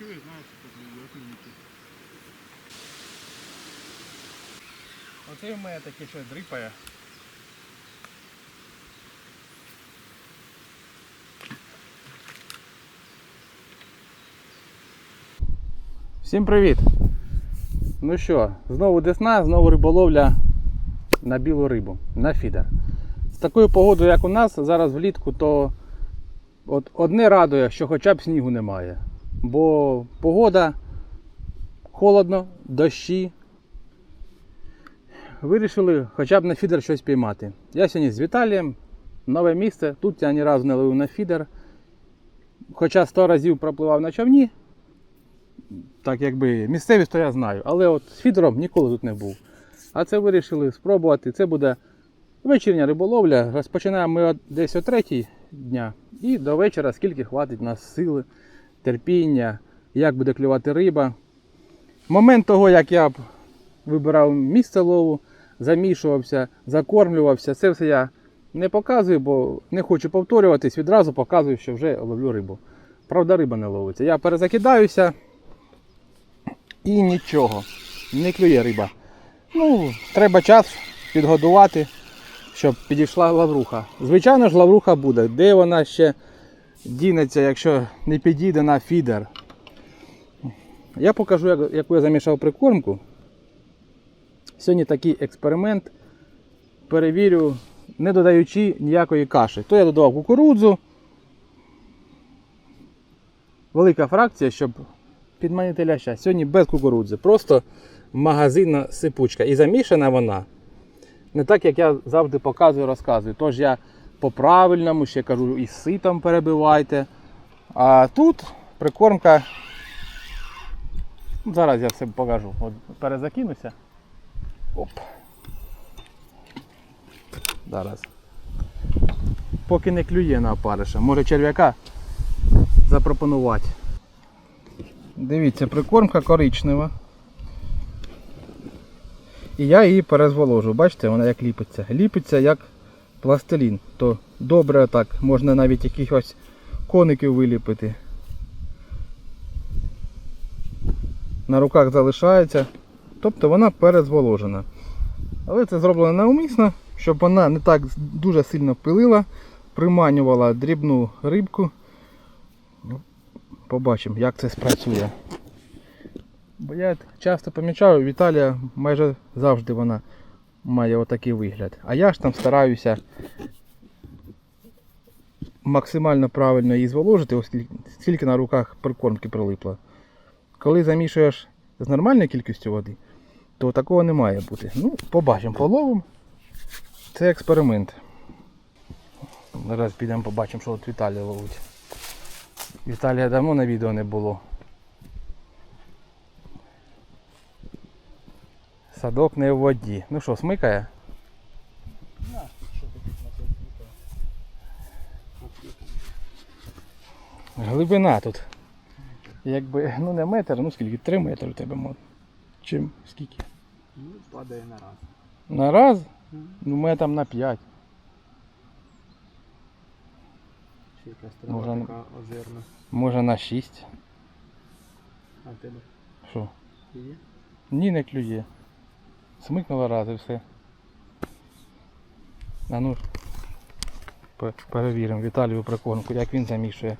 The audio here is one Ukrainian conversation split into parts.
чую, знаю, що тут як мені тут. Оце в мене таке щось дрипає. Всім привіт! Ну що, знову десна, знову риболовля на білу рибу, на фідер. З такою погодою, як у нас, зараз влітку, то от одне радує, що хоча б снігу немає. Бо погода холодно, дощі. Вирішили хоча б на фідер щось піймати. Я сьогодні з Віталієм, нове місце. Тут я ні разу не ловив на фідер. Хоча 100 разів пропливав на човні, так якби місцевість то я знаю, але от з фідером ніколи тут не був. А це вирішили спробувати. Це буде вечірня риболовля. Розпочинаємо ми десь о третій дня і до вечора, скільки хватить нас сили, терпіння, як буде клювати риба. Момент того, як я вибирав місце лову, замішувався, закормлювався, це все я не показую, бо не хочу повторюватись, відразу показую, що вже ловлю рибу. Правда, риба не ловиться. Я перезакидаюся і нічого. Не клює риба. Ну, треба час підгодувати, щоб підійшла лавруха. Звичайно ж, лавруха буде. Де вона ще дінеться, якщо не підійде на фідер? Я покажу, як- яку я замішав прикормку. Сьогодні такий експеримент. Перевірю, не додаючи ніякої каші. То я додавав кукурудзу. Велика фракція, щоб підманити ляща. Сьогодні без кукурудзи. Просто магазинна сипучка. І замішана вона не так, як я завжди показую, розказую. Тож я по-правильному ще кажу, і ситом перебивайте. А тут прикормка. Зараз я все покажу. От перезакинуся. Оп. Зараз. Поки не клює на опариша. Може черв'яка запропонувати. Дивіться, прикормка коричнева. І я її перезволожу. Бачите, вона як ліпиться. Ліпиться як пластилін. То добре так, можна навіть якихось коників виліпити. На руках залишається. Тобто вона перезволожена. Але це зроблено навмисно, щоб вона не так дуже сильно пилила, приманювала дрібну рибку. Ну, Побачимо, як це спрацює. Бо я часто помічаю, Віталія майже завжди вона має отакий вигляд. А я ж там стараюся максимально правильно її зволожити, оскільки скільки на руках прикормки прилипло. Коли замішуєш з нормальною кількістю води, то такого не має бути. Ну, побачимо, половимо. Це експеримент. Зараз підемо побачимо, що от Віталія ловить. Віталія давно на відео не було. Садок не в воді. Ну що, смикає? Глибина тут. Якби, ну не метр, ну скільки? Три метри у тебе може. Чим? Скільки? Ну, падає на раз. На раз? Ну мене там на п'ять. Ще якась трава Може, така озерна. Може на шість. А тебе Що? Ні, не клює. Смикнула раз і все. А ну перевіримо Віталію прикормку, як він замішує.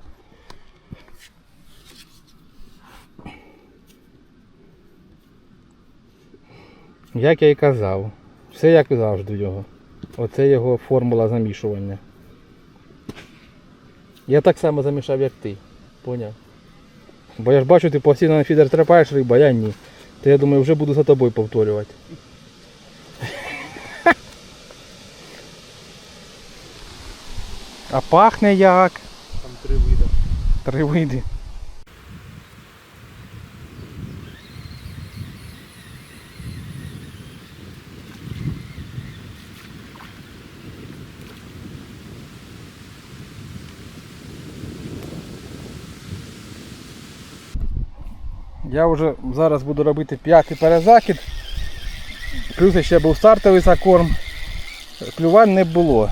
Як я і казав, все як завжди його. Оце його формула замішування. Я так само замішав, як ти. Поняв? Бо я ж бачу, ти постійно на фідер трапаєш риба, а я ні. То я думаю, вже буду за тобою повторювати. А пахне як? Там три види. Три види. Я вже зараз буду робити п'ятий перезакид. Плюс ще був стартовий закорм. Клювань не було.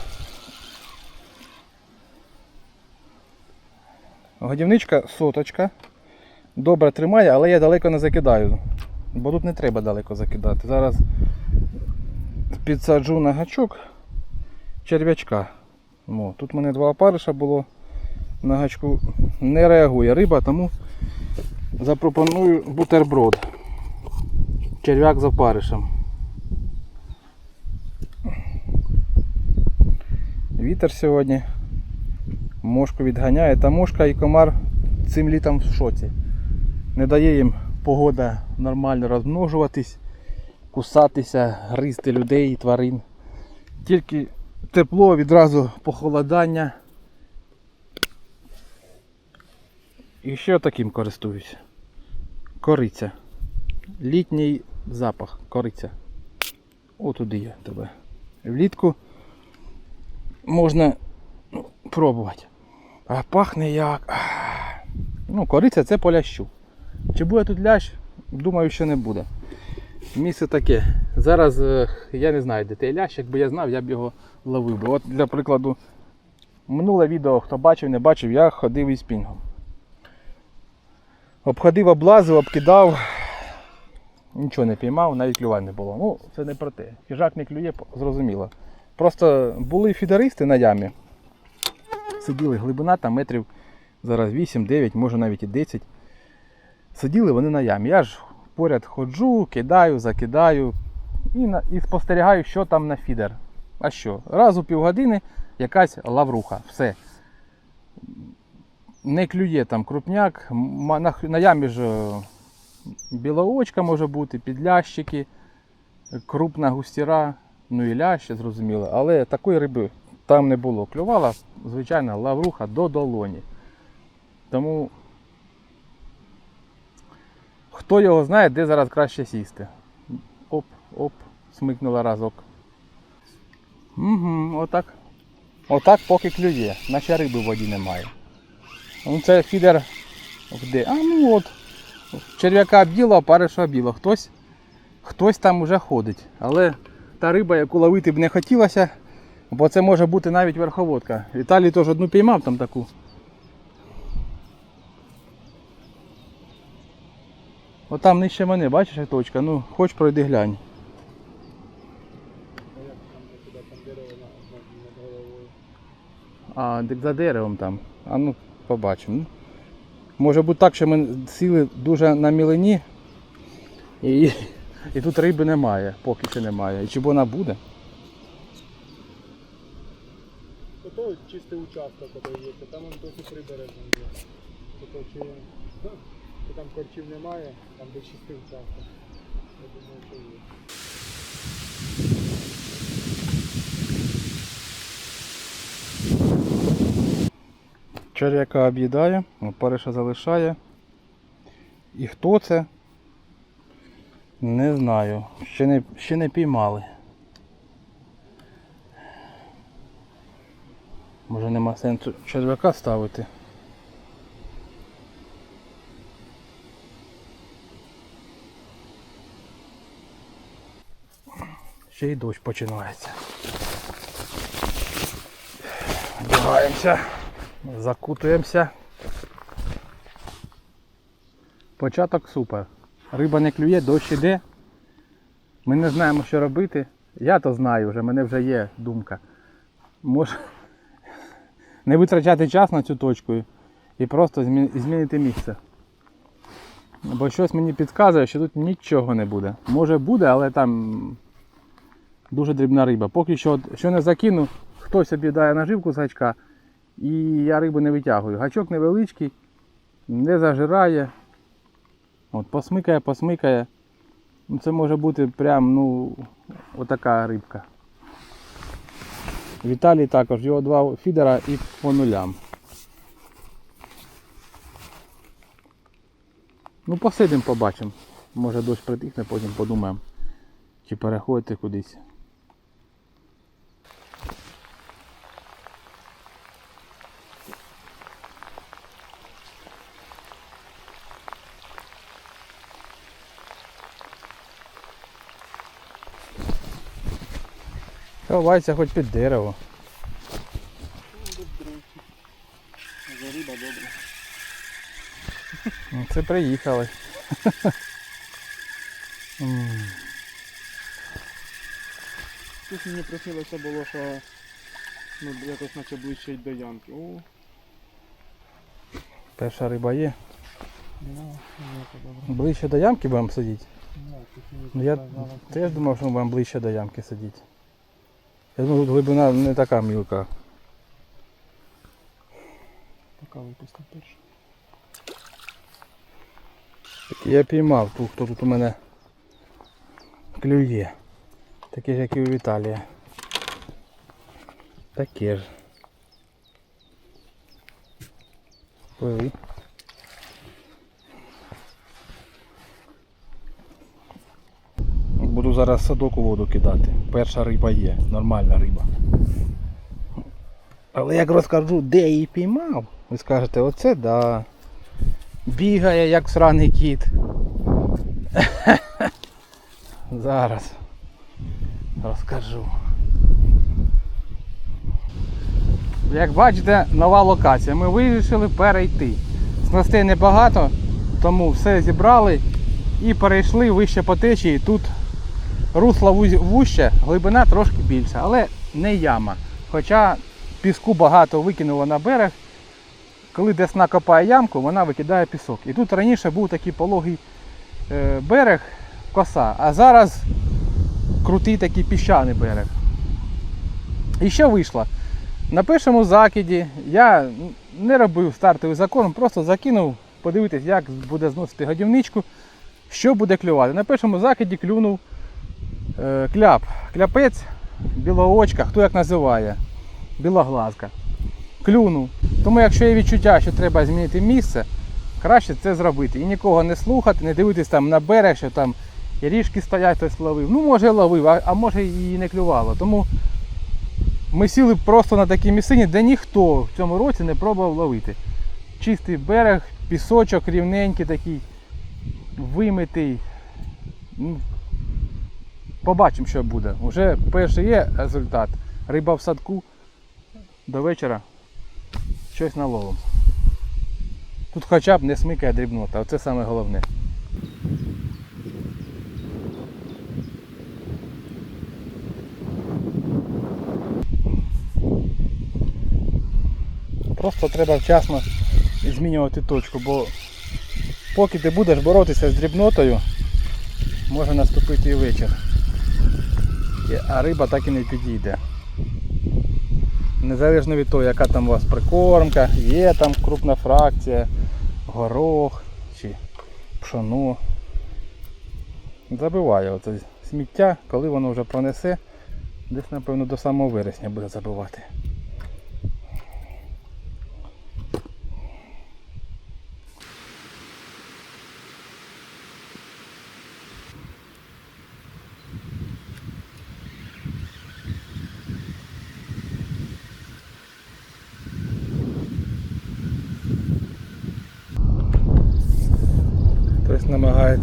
Годівничка соточка. Добре тримає, але я далеко не закидаю. Бо тут не треба далеко закидати. Зараз підсаджу на гачок черв'ячка. О, тут в мене два опариша було. На гачку не реагує риба, тому запропоную бутерброд. Черв'як з опаришем. Вітер сьогодні. Мошку відганяє, та мошка і комар цим літом в шоці. Не дає їм погода нормально розмножуватись, кусатися, гризти людей і тварин. Тільки тепло, відразу похолодання. І ще таким користуюсь. Кориця. Літній запах, кориця. О, туди я тебе. Влітку можна ну, пробувати. А пахне як. Ну, кориця це полящу. Чи буде тут лящ? Думаю, що не буде. Місце таке. Зараз е, я не знаю, де той лящ, якби я знав, я б його ловив. би. От для прикладу, минуле відео, хто бачив, не бачив, я ходив із пінгом. Обходив, облазив, обкидав. Нічого не піймав, навіть клювань не було. Ну, це не про те. Хижак не клює, зрозуміло. Просто були фідеристи на ямі. Сиділи глибина там метрів зараз 8-9, може навіть і 10. Сиділи вони на ямі. Я ж поряд ходжу, кидаю, закидаю і, на, і спостерігаю, що там на фідер. А що? Раз у півгодини якась лавруха. Все. Не клює там крупняк. На, на ямі ж е, білоочка може бути, підлящики, крупна густіра, ну і ляще, зрозуміло. Але такої риби там не було. Клювала, звичайно, лавруха до долоні. Тому хто його знає, де зараз краще сісти. Оп, оп, смикнула разок. Угу, отак. Отак поки клює, наче риби в воді немає. Ну це фідер де? А ну от. Черв'яка біло, париша біло. Хтось, хтось там уже ходить. Але та риба, яку ловити б не хотілося, бо це може бути навіть верховодка. Віталій теж одну піймав там таку. От там нижче мене, бачиш точка? Ну, хоч пройди глянь. А за деревом там. А ну, побачимо. Може бути так, що ми сіли дуже на мілині і, і тут риби немає, поки що немає. І чи вона буде? Ото чистий участок ото є, то там он досить прибережно є. Тобто чи, ну, чи там корчів немає, там де чистий участок. Я думаю, що є. Черв'яка об'їдає, париша залишає. І хто це? Не знаю. Ще не, ще не піймали. Може нема сенсу черв'яка ставити. Ще й дощ починається. Вдягаємося. Закутуємося. Початок супер. Риба не клює, дощ іде. Ми не знаємо, що робити. Я то знаю вже, мене вже є думка. Може не витрачати час на цю точку і просто змінити місце. Бо щось мені підказує, що тут нічого не буде. Може буде, але там дуже дрібна риба. Поки що, що не закину, хтось об'їдає наживку з гачка, і я рибу не витягую. Гачок невеличкий, не зажирає. От, посмикає, посмикає. Ну, це може бути прям, ну, отака рибка. Віталій також, його два фідера і по нулям. Ну, посидимо, побачимо. Може дощ притихне, потім подумаємо, чи переходити кудись. Ховайся хоч під дерево. За риба добре. Ну, Це приїхали. Щось мені просилося було, що ну, якось наче ближче й до ямки. О, Перша риба є. ну, ну, добре. Ближче до ямки будемо сидіти. Ну, тут Ну, я теж думав, що ми будемо ближче до ямки сидіти. Я думаю, тут глибина не така мілка. Поки випустив першу. Так я піймав ту, хто тут у мене клює. Таке ж, як і у Віталія. Таке ж. Пливи. Буду зараз садок у воду кидати. Перша риба є, нормальна риба. Але як розкажу, де її піймав, ви скажете, оце да. Бігає як сраний кіт. Зараз розкажу. Як бачите, нова локація. Ми вирішили перейти. Снастей небагато, тому все зібрали і перейшли вище по течії. Тут русло вуще, глибина трошки більша, але не яма. Хоча піску багато викинуло на берег. Коли десна копає ямку, вона викидає пісок. І тут раніше був такий пологий е, берег, коса, а зараз крутий такий піщаний берег. І що вийшло? На першому закиді я не робив стартовий закон, просто закинув, подивитись, як буде зносити годівничку, що буде клювати. На першому закиді клюнув кляп, кляпець, білоочка, хто як називає, білоглазка. Клюнув. Тому якщо є відчуття, що треба змінити місце, краще це зробити. І нікого не слухати, не дивитись там на берег, що там ріжки стоять, хтось ловив. Ну, може ловив, а, а може і не клювало. Тому ми сіли просто на такій місцині, де ніхто в цьому році не пробував ловити. Чистий берег, пісочок рівненький такий, вимитий. Побачимо, що буде. Уже перший є результат. Риба в садку. До вечора щось наловимо. Тут хоча б не смикає дрібнота, оце саме головне. Просто треба вчасно змінювати точку, бо поки ти будеш боротися з дрібнотою, може наступити і вечір. А риба так і не підійде. Незалежно від того, яка там у вас прикормка, є там крупна фракція, горох чи пшоно. Забиває оце сміття, коли воно вже пронесе, десь напевно до самого вересня буде забивати. Хтось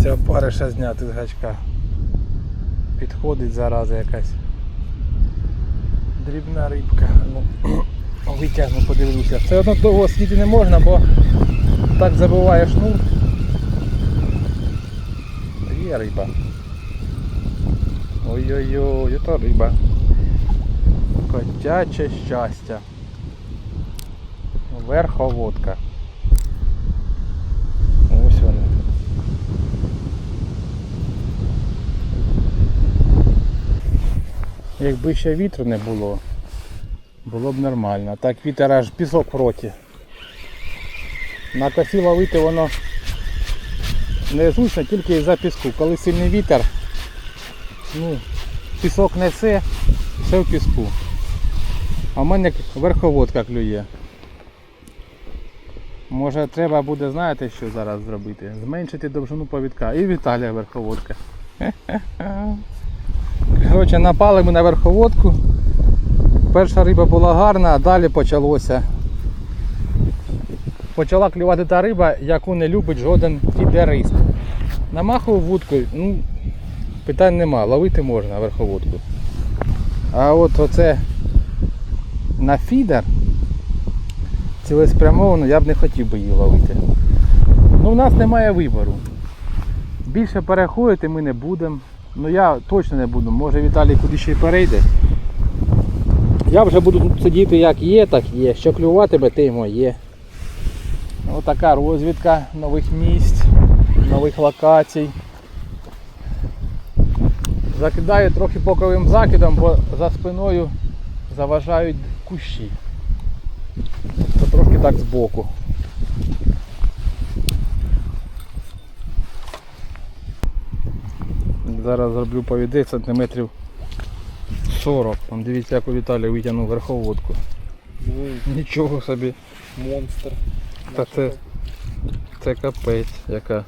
намагається опариша зняти з гачка. Підходить зараза якась. Дрібна рибка. Ну, витягну, подивлюся. Все одно довго сидіти не можна, бо так забиває шнур. Є риба. Ой-ой-ой, ото риба. Котяче щастя. Верховодка. Ось вони. Якби ще вітру не було, було б нормально. Так вітер аж пісок в роті. На косі ловити воно незручно тільки за піску. Коли сильний вітер, ну, пісок несе, все в піску. А в мене верховодка клює. Може треба буде, знаєте, що зараз зробити? Зменшити довжину повідка. І Віталія верховодка. Коротше, напали ми на верховодку. Перша риба була гарна, а далі почалося. Почала клювати та риба, яку не любить жоден фідерист. Намахував вудкою, ну, питань нема, ловити можна верховодку. А от оце на фідер цілеспрямовано я б не хотів би її ловити. Ну, в нас немає вибору. Більше переходити ми не будемо. Ну я точно не буду, може Віталій куди ще й перейде. Я вже буду тут сидіти як є, так є. Що клюватиме, й моє. Отака розвідка нових місць, нових локацій. Закидаю трохи боковим закидом, бо за спиною заважають кущі. Це трошки так збоку. Зараз зроблю повіди сантиметрів 40. Там дивіться, як у Віталія витягнув верховодку. Ну, Нічого собі. монстр. Та це, це капець яка.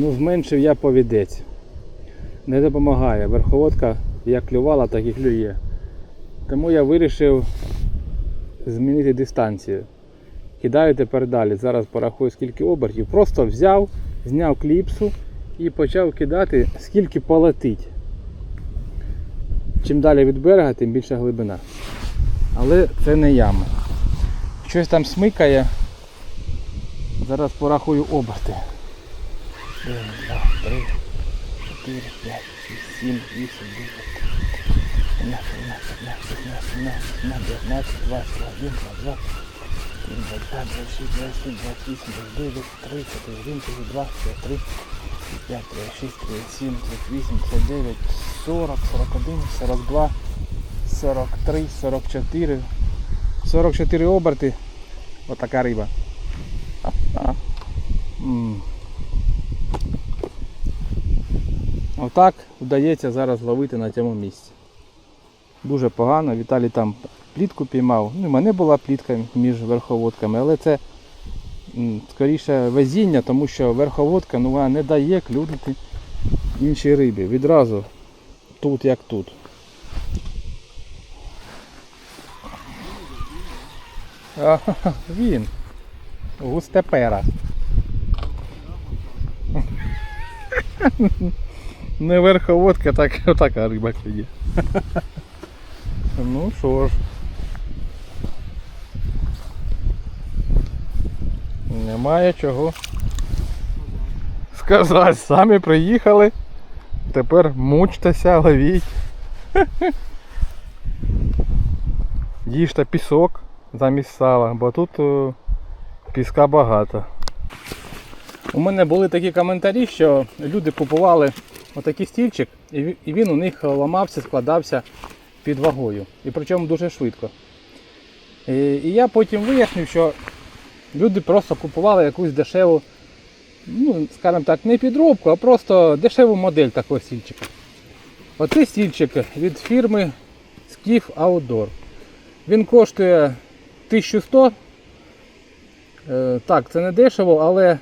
Ну, зменшив я повідець. Не допомагає. Верховодка як клювала, так і клює. Тому я вирішив змінити дистанцію. Кидаю тепер далі. Зараз порахую скільки обертів. Просто взяв, зняв кліпсу і почав кидати, скільки полетить. Чим далі від берега, тим більша глибина. Але це не яма. Щось там смикає. Зараз порахую оберти. 1, 2, 3, 4, 5, 6, 7, 8, 9, 11, 12, 13, 14, 15, 16, 17, 18, 21, 22, 25, 26, 27, 28, 29, 30, 31, 32, 33, 5, 36, 37, 38, 39, 40, 41, 42, 43, 44, 44 оберти. Отака риба. А, м. Отак вдається зараз ловити на цьому місці. Дуже погано. Віталій там плітку піймав. Ну, мене була плітка між верховодками, але це скоріше везіння, тому що верховодка ну, вона не дає клюнути іншій рибі. Відразу тут як тут. А, він. Густепера. Не верховодка, так така риба клює. Ну що ж. Немає чого сказати. Самі приїхали. Тепер мучтеся, ловіть. Їжте пісок замість сала, бо тут е, піска багато. У мене були такі коментарі, що люди купували отакий стільчик, і він у них ламався, складався під вагою. І причому дуже швидко. І, я потім вияснив, що люди просто купували якусь дешеву, ну, скажімо так, не підробку, а просто дешеву модель такого стільчика. Оцей стільчик від фірми Skiff Outdoor. Він коштує 1100. Е, Так, це не дешево, але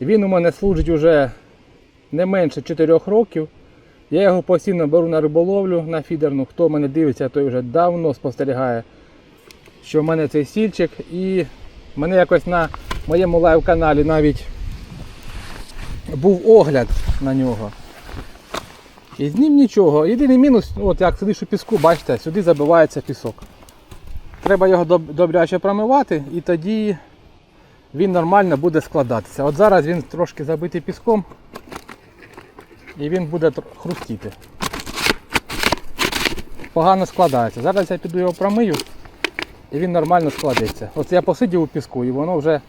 він у мене служить уже не менше 4 років. Я його постійно беру на риболовлю на фідерну. Хто мене дивиться, той вже давно спостерігає, що в мене цей стільчик. І мене якось на моєму лайв-каналі навіть був огляд на нього. І з ним нічого. Єдиний мінус, от як сидиш у піску, бачите, сюди забивається пісок. Треба його добряче промивати і тоді він нормально буде складатися. От зараз він трошки забитий піском. І він буде хрустіти. Погано складається. Зараз я піду його промию і він нормально складеться. От я посидів у піску і воно вже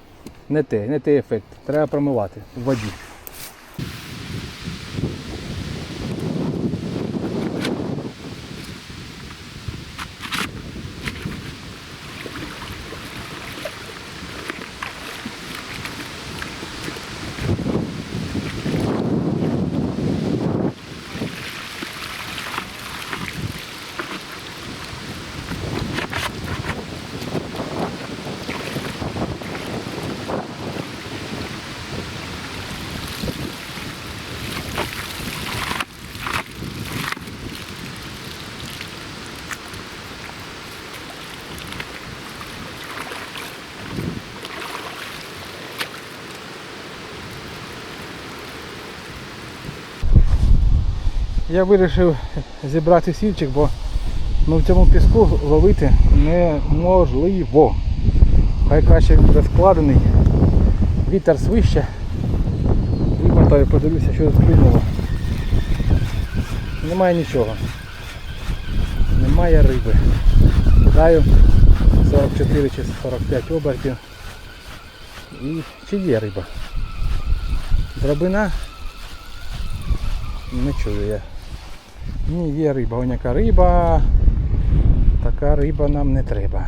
не те, не той ефект. Треба промивати в воді. Я вирішив зібрати сільчик, бо ну, в цьому піску ловити неможливо. Хай краще буде складений. Вітер свище. Вимотаю, подивлюся, що тут. Немає нічого. Немає риби. Кидаю 44 чи 45 обертів. І чи є риба? Дробина не чую я. Ні, є риба, оняка риба. Така риба нам не треба.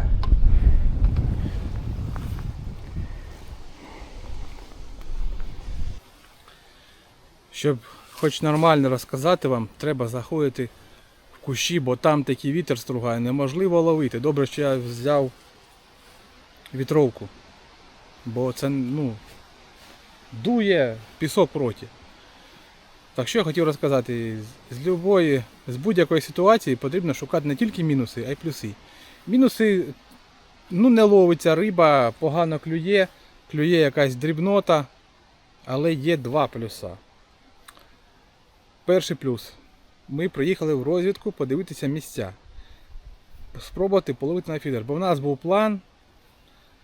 Щоб хоч нормально розказати вам, треба заходити в кущі, бо там такий вітер стругає, неможливо ловити. Добре, що я взяв вітровку. Бо це ну, дує пісок проти. Так що я хотів розказати, з любої, з будь-якої ситуації потрібно шукати не тільки мінуси, а й плюси. Мінуси, ну не ловиться риба, погано клює, клює якась дрібнота, але є два плюса. Перший плюс. Ми приїхали в розвідку подивитися місця. Спробувати половити на фідер. Бо в нас був план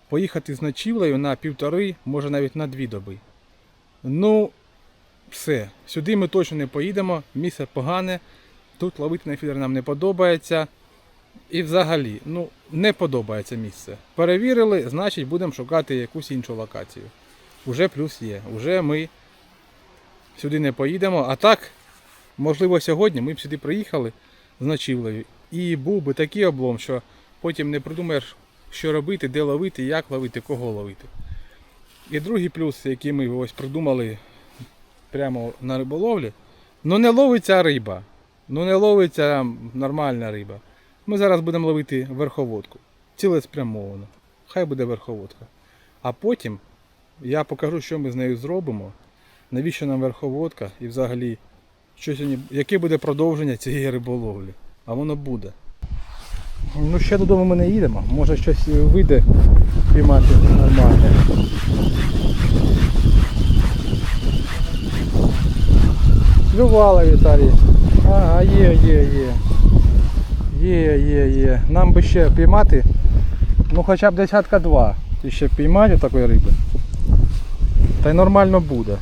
поїхати з ночівлею на півтори, може навіть на дві доби. Ну, все. Сюди ми точно не поїдемо, місце погане. Тут ловити на фідер нам не подобається. І взагалі, ну, не подобається місце. Перевірили, значить будемо шукати якусь іншу локацію. Уже плюс є. Уже ми сюди не поїдемо. А так, можливо, сьогодні ми б сюди приїхали з ночівлею. І був би такий облом, що потім не придумаєш, що робити, де ловити, як ловити, кого ловити. І другий плюс, який ми ось придумали прямо на риболовлі, ну не ловиться риба. Ну не ловиться нормальна риба. Ми зараз будемо ловити верховодку. Цілеспрямовано. Хай буде верховодка. А потім я покажу, що ми з нею зробимо, навіщо нам верховодка і взагалі, що сьогодні, яке буде продовження цієї риболовлі. А воно буде. Ну ще додому ми не їдемо. Може щось вийде піймати нормальне. Клювала Віталій. Ага, є, є, є. Є, є, є. Нам би ще піймати. Ну хоча б десятка два. І ще піймати такої риби. Та й нормально буде.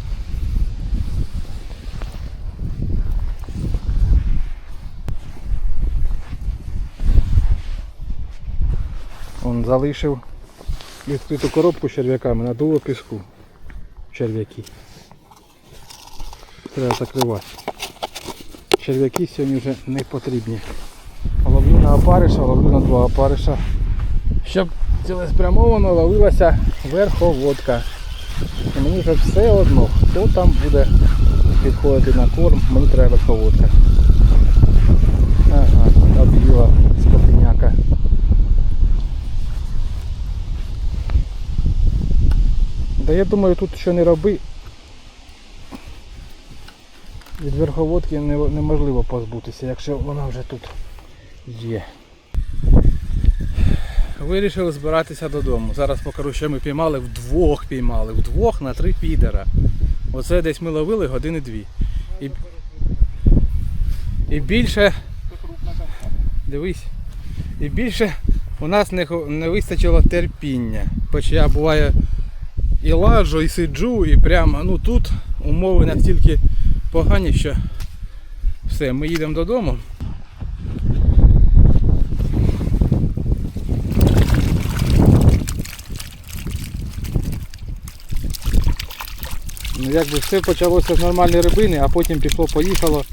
Он залишив відкриту коробку з черв'яками, надуло піску. Черв'яки. Треба закривати. Черв'яки сьогодні вже не потрібні. Ловлю на опариша, ловлю на два опариша. Щоб цілеспрямовано ловилася верховодка. І мені вже все одно, хто там буде підходити на корм, мені треба верховодка. Ага, об'їла скотиняка. Да я думаю, тут що не роби, від верховодки неможливо позбутися, якщо вона вже тут є. Вирішили збиратися додому. Зараз покажу, що ми піймали вдвох піймали. Вдвох на три підера. Оце десь ми ловили години дві. І, і більше. Дивись. І більше у нас не, не вистачило терпіння. Хоч я буває і ладжу, і сиджу, і прямо ну тут умови настільки погані, що все, ми їдемо додому. Ну, якби все почалося з нормальної рибини, а потім пішло-поїхало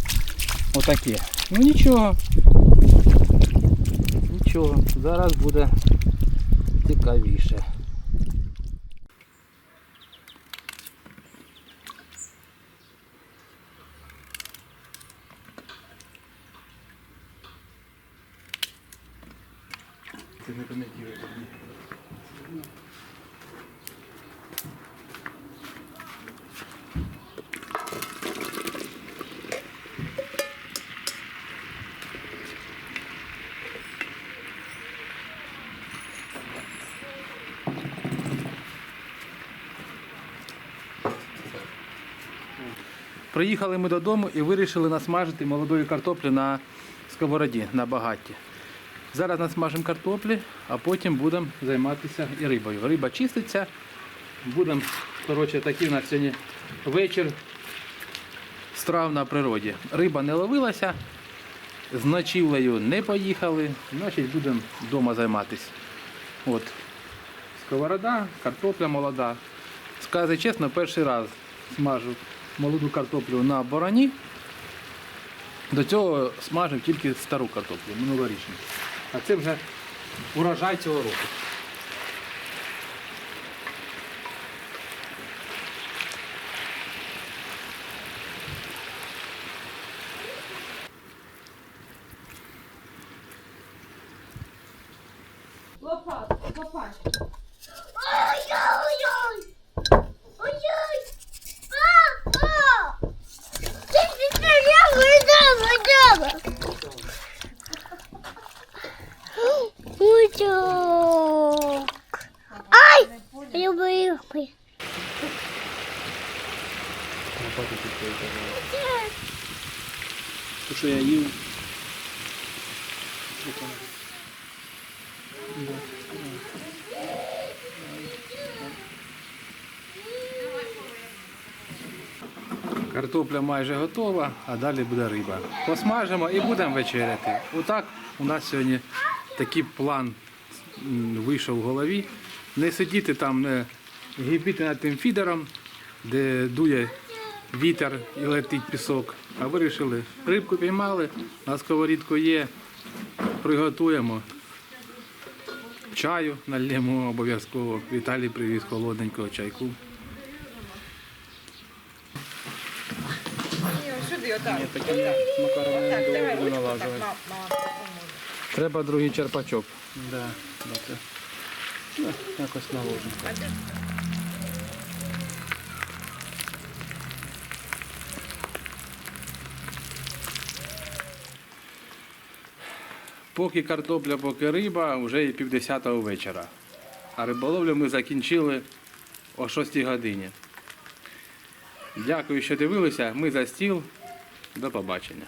отаке. Ну нічого. Нічого, зараз буде цікавіше. Ти не коментуєш. Приїхали ми додому і вирішили насмажити молодої картоплі на сковороді, на багатті. Зараз насмажимо картоплі, а потім будемо займатися і рибою. Риба чиститься. Будемо, коротше, такий у нас сьогодні вечір страв на природі. Риба не ловилася, з ночівлею не поїхали, значить будемо вдома займатися. От. Сковорода, картопля молода. Сказати чесно, перший раз смажу молоду картоплю на бороні. До цього смажив тільки стару картоплю, минулорічну. А це вже урожай цього року. Лопат, лопат. То, що я їв. Картопля майже готова, а далі буде риба. Посмажимо і будемо вечеряти. Отак у нас сьогодні такий план вийшов в голові. Не сидіти там, не гіпіти над тим фідером, де дує вітер і летить пісок. А вирішили, рибку піймали, на сковорідку є, приготуємо. Чаю нальємо обов'язково. Віталій привіз холодненького чайку. Сюди, отак. Макарони. Треба другий черпачок. Да, добре. Ну, якось наложимо. Поки картопля, поки риба, вже і півдесятого вечора. А риболовлю ми закінчили о 6 годині. Дякую, що дивилися. Ми за стіл. До побачення.